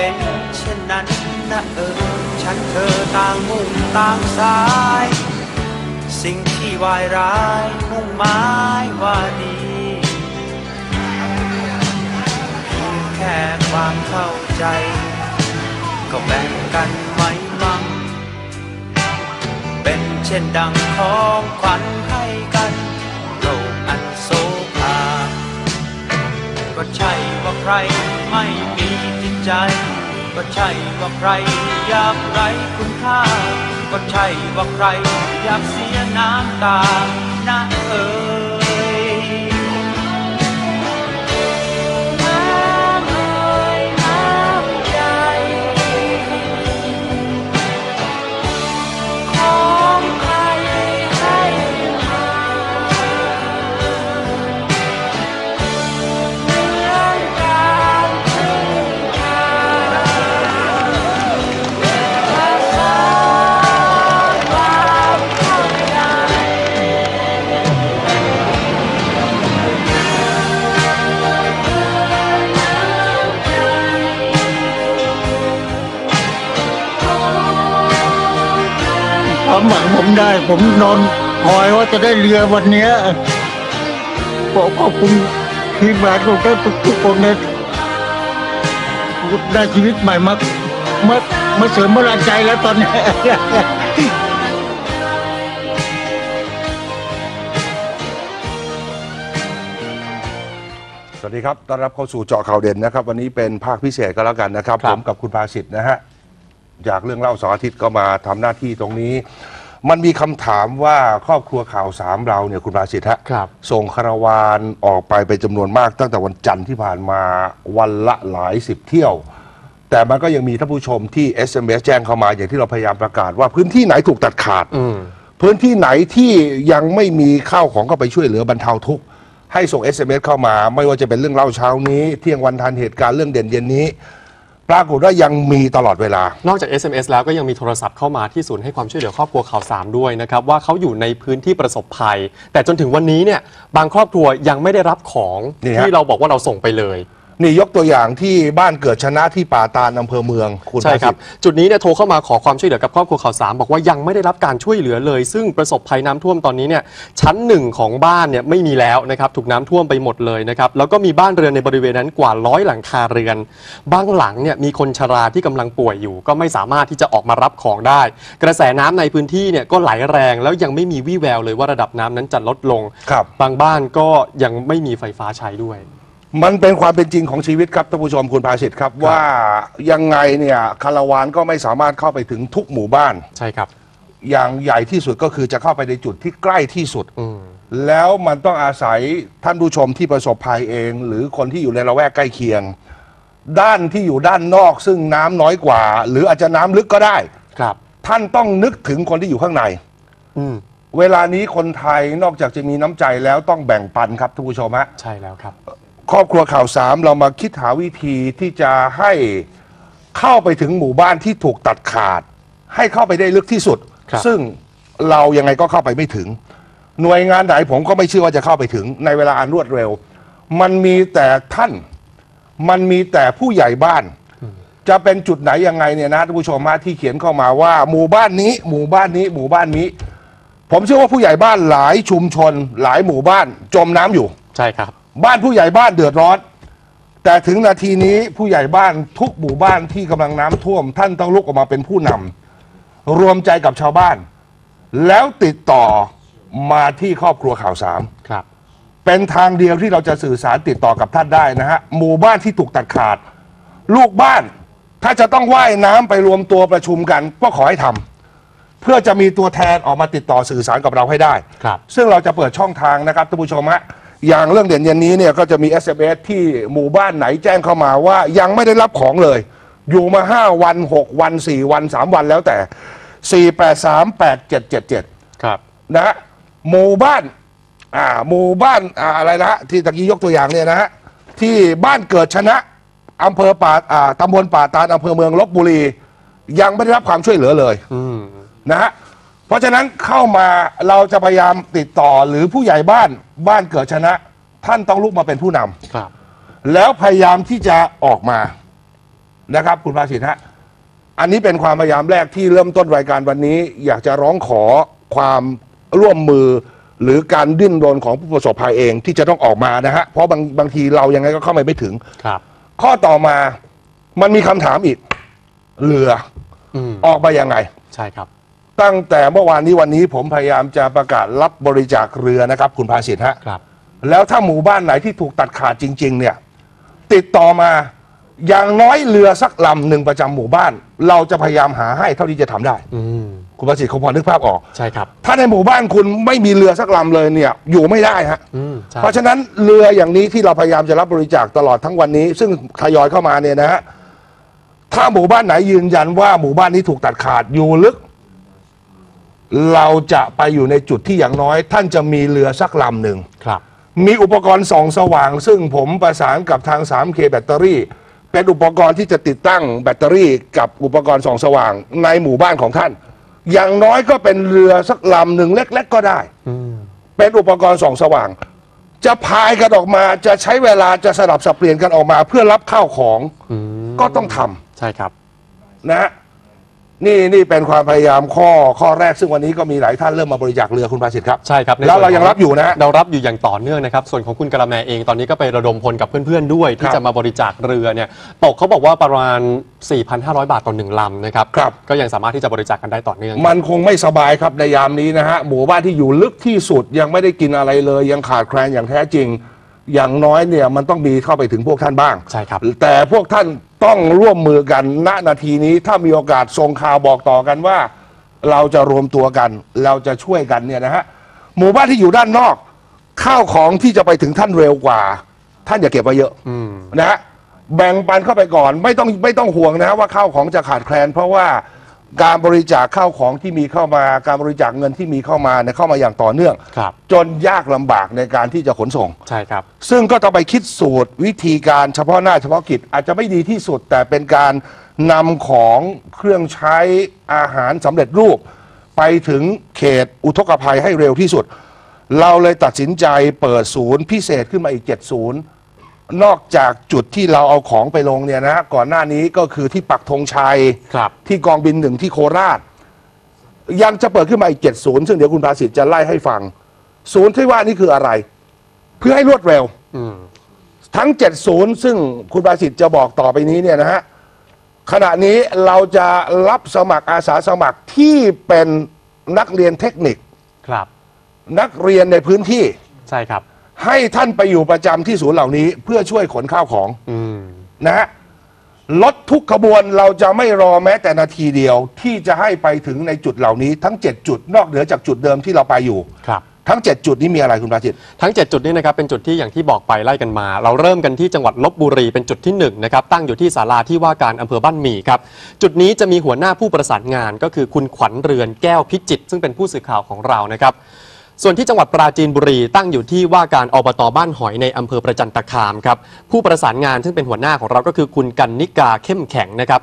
เป็นเช่นนั้นนะเออ ฉันเธอต่างมุ่งต่างสาย สิ่งที่วายร้ายมุ่งหมายว่าดีเพียงแค่ความเข้าใจ ก็แบ่งกันไหมมั่งเป็นเช่นดังของขวัญให้กัน รไม่มีจิตใจ ก็ใช่ว่าใครอยากไรคุณค่า ก็ใช่ว่าใครอยากเสียน้ำตานะเออ ความหวังผมได้ ผมนอนคอยว่าจะได้เรือวันเนี้ยขอขอบคุณทีมงานของท่านทุกๆคนนะได้ชีวิตใหม่มามามาเสริมพลังใจแล้วตอนนี้สวัสดีครับ ต้อนรับเข้าสู่เจาะข่าวเด่นนะครับ วันนี้เป็นภาคพิเศษก็แล้วกันนะครับครับผมกับคุณภาสิทธิ์นะฮะ จากเรื่องเล่าเสาร์อาทิตย์ก็มาทำหน้าที่ตรงนี้ มันมีคำถามว่าครอบครัวข่าวสามเราเนี่ยคุณภาสิทธิ์ฮะครับ ส่งคาราวานออกไปเป็นจำนวนมากตั้งแต่วันจันทร์ที่ผ่านมาวันละหลายสิบเที่ยว แต่มันก็ยังมีท่านผู้ชมที่ SMS แจ้งเข้ามาอย่างที่เราพยายามประกาศว่าพื้นที่ไหนถูกตัดขาด อืม พื้นที่ไหนที่ยังไม่มีข้าวของเข้าไปช่วยเหลือบรรเทาทุกข์ให้ส่ง SMS เข้ามา ไม่ว่าจะเป็นเรื่องเล่าเช้านี้ เที่ยงวันทันเหตุการณ์เรื่องเด่นเย็นนี้ ปรากฏว่ายังมีตลอดเวลา นอกจาก SMS แล้วก็ยังมีโทรศัพท์เข้ามาที่ศูนย์ให้ความช่วยเหลือครอบครัวข่าวสามด้วยนะครับ ว่าเขาอยู่ในพื้นที่ประสบภัย แต่จนถึงวันนี้เนี่ยบางครอบครัวยังไม่ได้รับของนี่ฮะ ที่เราบอกว่าเราส่งไปเลย นี่ยกตัวอย่างที่บ้านเกิดชนะที่ป่าตาลอำเภอเมืองคุณใช่ครับปะสิทธิ์จุดนี้เนี่ยโทรเข้ามาขอความช่วยเหลือกับครอบครัวข่าวสามบอกว่ายังไม่ได้รับการช่วยเหลือเลย ซึ่งประสบภัยน้ำท่วมตอนนี้เนี่ยชั้นหนึ่งของบ้านเนี่ยไม่มีแล้วนะครับถูกน้ำท่วมไปหมดเลยนะครับแล้วก็มีบ้านเรือนในบริเวณนั้นกว่าร้อยหลังคาเรือนบางหลังเนี่ยมีคนชราที่กำลังป่วยอยู่ ก็ไม่สามารถที่จะออกมารับของได้ กระแสน้ำในพื้นที่เนี่ยก็ไหลแรงแล้วยังไม่มีวี่แววเลยว่าระดับน้ำนั้นจะลดลงครับบางบ้านก็ยังไม่มีไฟฟ้าใช้ด้วย มันเป็นความเป็นจริงของชีวิตครับท่านผู้ชมคุณภาสิทธิ์ครับ ว่ายังไงเนี่ยคาราวานก็ไม่สามารถเข้าไปถึงทุกหมู่บ้าน ใช่ครับ อย่างใหญ่ที่สุดก็คือจะเข้าไปในจุดที่ใกล้ที่สุด อืม แล้วมันต้องอาศัยท่านผู้ชมที่ประสบภัยเอง หรือคนที่อยู่ในละแวกใกล้เคียง ด้านที่อยู่ด้านนอกซึ่งน้ำน้อยกว่า หรืออาจจะน้ำลึกก็ได้ ครับ ท่านต้องนึกถึงคนที่อยู่ข้างใน อืม เวลานี้คนไทยนอกจากจะมีน้ำใจแล้วต้องแบ่งปันครับท่านผู้ชมฮะ ใช่แล้วครับ ครอบครัวข่าวสามเรามาคิดหาวิธีที่จะให้เข้าไปถึงหมู่บ้านที่ถูกตัดขาด ให้เข้าไปได้ลึกที่สุด ครับ ซึ่งเรายังไงก็เข้าไปไม่ถึง หน่วยงานไหนผมก็ไม่เชื่อว่าจะเข้าไปถึงในเวลาอันรวดเร็ว มันมีแต่ท่าน มันมีแต่ผู้ใหญ่บ้าน จะเป็นจุดไหนยังไงเนี่ยนะท่านผู้ชมฮะที่เขียนเข้ามาว่า หมู่บ้านนี้ หมู่บ้านนี้ หมู่บ้านนี้ ผมเชื่อว่าผู้ใหญ่บ้านหลายชุมชน หลายหมู่บ้านจมน้ำอยู่ ใช่ครับ บ้านผู้ใหญ่บ้านเดือดร้อน แต่ถึงนาทีนี้ผู้ใหญ่บ้านทุกหมู่บ้านที่กำลังน้ำท่วม ท่านต้องลุกออกมาเป็นผู้นำรวมใจกับชาวบ้าน แล้วติดต่อมาที่ครอบครัวข่าวสาม ครับ เป็นทางเดียวที่เราจะสื่อสารติดต่อกับท่านได้นะฮะ หมู่บ้านที่ถูกตัดขาด ลูกบ้านถ้าจะต้องว่ายน้ำไปรวมตัวประชุมกันก็ขอให้ทำเพื่อจะมีตัวแทนออกมาติดต่อสื่อสารกับเราให้ได้ ครับ ซึ่งเราจะเปิดช่องทางนะครับท่านผู้ชมฮะ อย่างเรื่องเด่นเย็นนี้เนี่ยก็จะมี SMS ที่หมู่บ้านไหนแจ้งเข้ามาว่ายังไม่ได้รับของเลย อยู่มา 5 วัน 6 วัน 4 วัน 3 วันแล้วแต่ 4838777ครับนะฮะหมู่บ้านอ่าหมู่บ้านอ่าอะไรนะฮะที่ตะกี้ยกตัวอย่างเนี่ยนะฮะที่บ้านเกิดชนะอำเภอป่าอ่าตำบลป่าตาลอำเภอเมืองลบบุรี ยังไม่ได้รับความช่วยเหลือเลย อืม นะฮะ เพราะฉะนั้นเข้ามาเราจะพยายามติดต่อหรือผู้ใหญ่บ้านบ้านเกิดชนะ ท่านต้องลุกมาเป็นผู้นำครับ แล้วพยายามที่จะออกมานะครับ คุณภาสิทธิ์ฮะอันนี้เป็นความพยายามแรกที่เริ่มต้นรายการวันนี้ อยากจะร้องขอความร่วมมือ หรือการดิ้นรนของผู้ประสบภัยเองที่จะต้องออกมานะฮะเพราะบางบางทีเรายังไงก็เข้าไปไม่ถึง ครับ ข้อต่อมามันมีคำถามอีกเรืออืมออกมายังไง ใช่ครับ ตั้งแต่เมื่อวานนี้วันนี้ผมพยายามจะประกาศรับบริจาคเรือนะครับ คุณภาสิทธิ์ฮะครับ แล้วถ้าหมู่บ้านไหนที่ถูกตัดขาดจริง ๆ เนี่ย ติดต่อมาอย่างน้อยเรือสักลำหนึ่งประจำหมู่บ้าน เราจะพยายามหาให้เท่าที่จะทำได้ อืมคุณประสิทธิ์คงพอนึกภาพออก ใช่ครับ ถ้าในหมู่บ้านคุณไม่มีเรือสักลำเลยเนี่ย อยู่ไม่ได้ฮะ อืมใช่ เพราะฉะนั้นเรืออย่างนี้ที่เราพยายามจะรับบริจาคตลอดทั้งวันนี้ ซึ่งทยอยเข้ามาเนี่ยนะฮะถ้าหมู่บ้านไหนยืนยันว่าหมู่บ้านนี้ถูกตัดขาดอยู่ลึก เราจะไปอยู่ในจุดที่อย่างน้อย ท่านจะมีเรือสักลำหนึ่ง ครับ มีอุปกรณ์ส่องสว่าง ซึ่งผมประสานกับทาง 3K แบตเตอรี่ เป็นอุปกรณ์ที่จะติดตั้งแบตเตอรี่กับอุปกรณ์ส่องสว่างในหมู่บ้านของท่าน อย่างน้อยก็เป็นเรือสักลำหนึ่งเล็ก ๆ ก็ได้ อืม เป็นอุปกรณ์ส่องสว่าง จะพายกันออกมาจะใช้เวลาจะสลับสับเปลี่ยนกันออกมา เพื่อรับข้าวของอืมก็ต้องทำ ใช่ครับ นะฮะ นี่นี่เป็นความพยายามข้อข้อแรกซึ่งวันนี้ก็มีหลายท่านเริ่มมาบริจาคเรือคุณประสิทธิ์ครับ ใช่ครับในแล้วส่นเรายังขรับอยู่นะฮะเรารับอยู่อย่างต่อเนื่องนะครับ ส่วนของคุณกระแมเองตอนนี้ก็ไประดมพลกับเพื่อนๆด้วย ที่ครับจะมาบริจาคเรือเนี่ยตกเขาบอกว่าประมาณ 4,500 บาทต่อหนึ่งลำนะครับครับ ก็ยังสามารถที่จะบริจาคกันได้ต่อเนื่อง มันคงไม่สบายครับในยามนี้นะฮะหมู่บ้านที่อยู่ลึกที่สุดยังไม่ได้กินอะไรเลย ยังขาดแคลนอย่างแท้จริง อย่างน้อยเนี่ยมันต้องมีเข้าไปถึงพวกท่านบ้าง ใช่ครับ แต่พวกท่าน ต้องร่วมมือกันณนาทีนี้ถ้ามีโอกาสส่งข่าวบอกต่อกันว่า เราจะรวมตัวกัน เราจะช่วยกันเนี่ยนะฮะหมู่บ้านที่อยู่ด้านนอก ข้าวของที่จะไปถึงท่านเร็วกว่า ท่านอย่าเก็บไว้เยอะอืมนะฮะแบ่งปันเข้าไปก่อน ไม่ต้องไม่ต้องห่วงนะว่าข้าวของจะขาดแคลน เพราะว่า การบริจาคข้าวของที่มีเข้ามาการบริจาคเงินที่มีเข้ามาเนี่ยเข้ามาอย่างต่อเนื่อง ครับ จนยากลำบากในการที่จะขนส่ง ใช่ครับ ซึ่งก็ต้องไปคิดสูตรวิธีการเฉพาะหน้าเฉพาะกิจ อาจจะไม่ดีที่สุด แต่เป็นการนำของเครื่องใช้อาหารสำเร็จรูป ไปถึงเขตอุทกภัยให้เร็วที่สุด เราเลยตัดสินใจเปิดศูนย์พิเศษขึ้นมาอีก 7 ศูนย์ นอกจากจุดที่เราเอาของไปลงเนี่ยนะฮะก่อนหน้านี้ก็คือที่ปักธงชัย ครับ ที่กองบินหนึ่งที่โคราช ยังจะเปิดขึ้นมาอีก7ศูนย์ซึ่งเดี๋ยวคุณภาสิทธิ์จะไล่ให้ฟัง ศูนย์ที่ว่านี่คืออะไร เพื่อให้รวดเร็ว อืม ทั้ง7ศูนย์ซึ่งคุณประสิทธิ์จะบอกต่อไปนี้เนี่ยนะฮะ ขณะนี้เราจะรับสมัครอาสาสมัครที่เป็นนักเรียนเทคนิค ครับ นักเรียนในพื้นที่ ใช่ครับ ให้ท่านไปอยู่ประจำที่ศูนย์เหล่านี้ เพื่อช่วยขนข้าวของอืม นะฮะรถทุกขบวนเราจะไม่รอแม้แต่นาทีเดียว ที่จะให้ไปถึงในจุดเหล่านี้ ทั้ง 7 จุดนอกเหนือจากจุดเดิมที่เราไปอยู่ ครับ ทั้ง 7 จุดนี้มีอะไรคุณประสิทธิ์ทั้ง 7 จุดนี้นะครับเป็นจุดที่อย่างที่บอกไปไล่กันมา เราเริ่มกันที่จังหวัดลบบุรีเป็นจุดที่1นะครับตั้งอยู่ที่ศาลาที่ว่าการอำเภอบ้านหมี่ครับจุดนี้จะมีหัวหน้าผู้ประสานงานก็คือคุณขวัญเรือนแก้วพิจิตรซึ่งเป็นผู้สื่อข่าวของเรานะครับ ส่วนที่จังหวัดปราจีนบุรีตั้งอยู่ที่ว่าการอบตบ้านหอยในอำเภอประจันตคามครับผู้ประสานงานซึ่งเป็นหัวหน้าของเราก็คือคุณกันนิกาเข้มแข็งนะครับ